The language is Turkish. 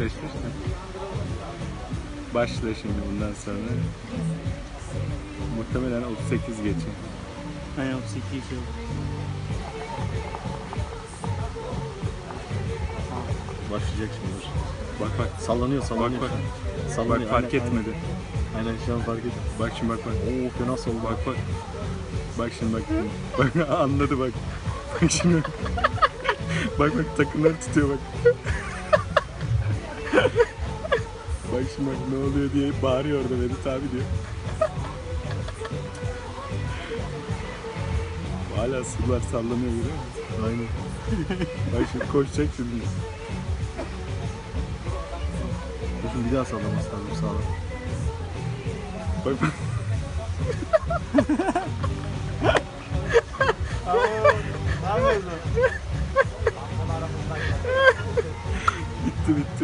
De. Başla şimdi bundan sonra. Muhtemelen 38 geçin. Aynen 32 geçiyor. Başlayacak şimdi. dur. Bak bak. Sallanıyor sallanıyor. Bak, bak. Bak Sallanıyor. fark aynen, etmedi. Aynen. aynen şu an fark ettim. Bak şimdi bak bak. Oo fena soldu. Bak bak. Bak şimdi bak. Bak anladı bak. Bak şimdi. bak bak takımları tutuyor bak bak şimdi bak ne oluyor diye bağırıyor orada Vedat abi diyor. Hala sırlar sallanıyor görüyor musun? Aynen. bak şimdi koşacak şimdi. Koşun bir daha sallaması lazım sağlam. Bak bak. Gitti bitti.